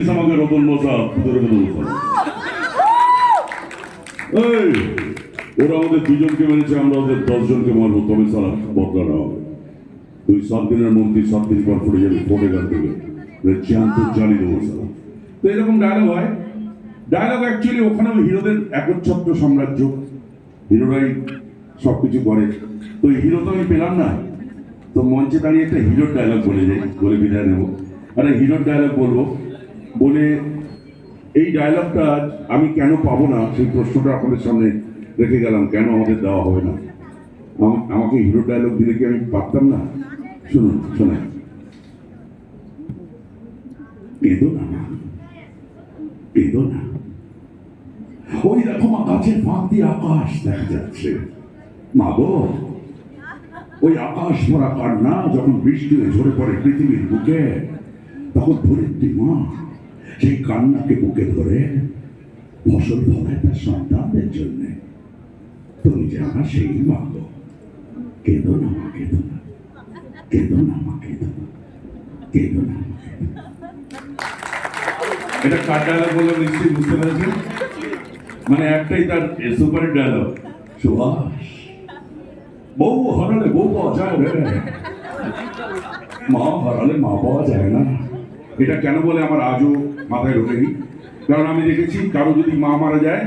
আমাকে রতন বসা রতন বসা এই ওরা আমাদের দুজনকে মেরেছে আমরা ওদের দশজনকে মারবো তবে সারা বদলা না হবে সাত দিনের মন্ত্রী সাত দিন পর পড়ে যাবি ফোনে গান থেকে চ্যান্ত জানি দেবো সারা তো এরকম ডায়লগ হয় ডায়লগ অ্যাকচুয়ালি ওখানে ওই হিরোদের একচ্ছত্র সাম্রাজ্য হিরোরাই সব কিছু করে তো হিরো তো আমি পেলাম না তো মঞ্চে দাঁড়িয়ে একটা হিরোর ডায়লগ বলে যাই বলে বিদায় নেব আরে হিরোর ডায়লগ বলব বলে এই ডায়লগটা আমি কেন পাবো না? সেই প্রশ্নটা আপনাদের সামনে রেখে গেলাম। কেন আমাদের দেওয়া হবে না? আমাকে হিরো ডায়লগ দিলে কি আমি পারতাম না? শুনুন কেঁদো না। না। ওই দেখো মা, গাছের ফাঁক দিয়ে আকাশ দেখা যাচ্ছে। মা গো, ওই আকাশ ভরা কান্না যখন বৃষ্টি ঝরে পড়ে পৃথিবীর বুকে, তখন ধরিত্রী মা সেই কান্নাকে বুকে ধরে ফসল ফলায় তার সন্তানদের জন্য। তুমি আমার সেই মা গো না মা, কেঁদো না। কেঁদো না মা, কেঁদো না। কেঁদো না এটা কার ডায়লগ বলে নিশ্চয়ই বুঝতে পেরেছেন মানে একটাই তার সুপার ডায়লগ সুভাষ। বউ হারালে বউ পাওয়া যায় মা হারালে মা পাওয়া যায় না। এটা কেন বলে আমার আজও মাথায় ঢোকেনি? কারণ আমি দেখেছি কারও যদি মা মারা যায়,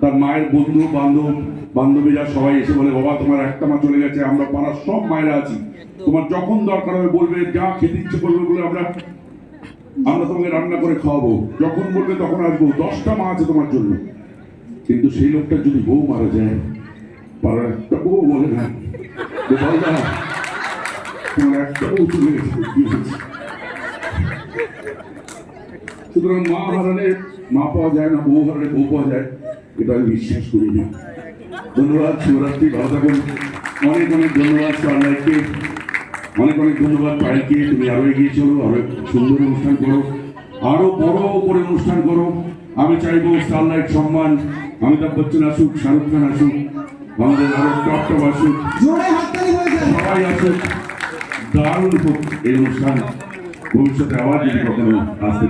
তার মায়ের বন্ধু, বান্ধব বান্ধবীরা সবাই এসে বলে, বাবা, তোমার একটা মা চলে গেছে, আমরা পাড়ার সব মায়েরা আছি। তোমার যখন দরকার হবে বলবে, যা খেতে ইচ্ছে করবে বলে আমরা আমরা তোমাকে রান্না করে খাওয়াবো। যখন বলবে তখন আসব। দশটা মা আছে তোমার জন্য। কিন্তু সেই লোকটা যদি বউ মারা যায়, পাড়ার একটা বউ বলে না গোপালদা তোমার একটা বউ চলে গেছে? সুতরাং মা হারালে মা পাওয়া যায় না বউ হারালে বউ পাওয়া যায় এটা আমি বিশ্বাস করি না। ধন্যবাদ শিবরাত্রি ভালো থাকুন। অনেক অনেক ধন্যবাদ স্টারলাইটকে অনেক অনেক ধন্যবাদ পায়েলকে তুমি আরও এগিয়ে চলো আরও সুন্দর অনুষ্ঠান করো। আরও বড় করে অনুষ্ঠান করো। আমি চাইব স্টারলাইট সম্মান অমিতাভ বচ্চন আসুক শাহরুখ খান আসুক আমাদের আরও টপ টপ আসুক। সবাই আসুক। দারুণ হোক এই অনুষ্ঠান। ভবিষ্যতে আবার যদি কখনো আসতে